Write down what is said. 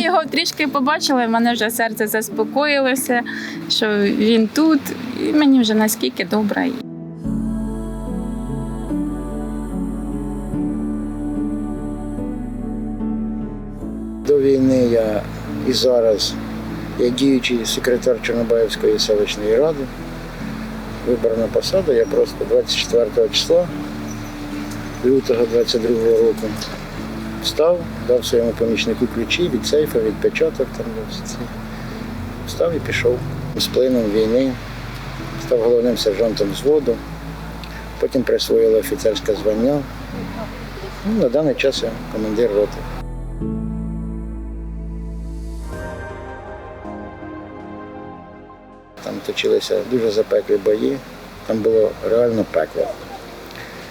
його трішки побачили, в мене вже серце заспокоїлося, що він тут, і мені вже наскільки добре. До війни я і зараз я діючий секретар Чорнобаївської селищної ради. Виборна посада, я просто 24 числа лютого 22 року встав, дав своєму помічнику ключі від сейфа, від печаток, там. Встав і пішов з плином війни, став головним сержантом взводу, потім присвоїли офіцерське звання. Ну, на даний час я командир роти. Там точилися дуже запеклі бої, там було реально пекло.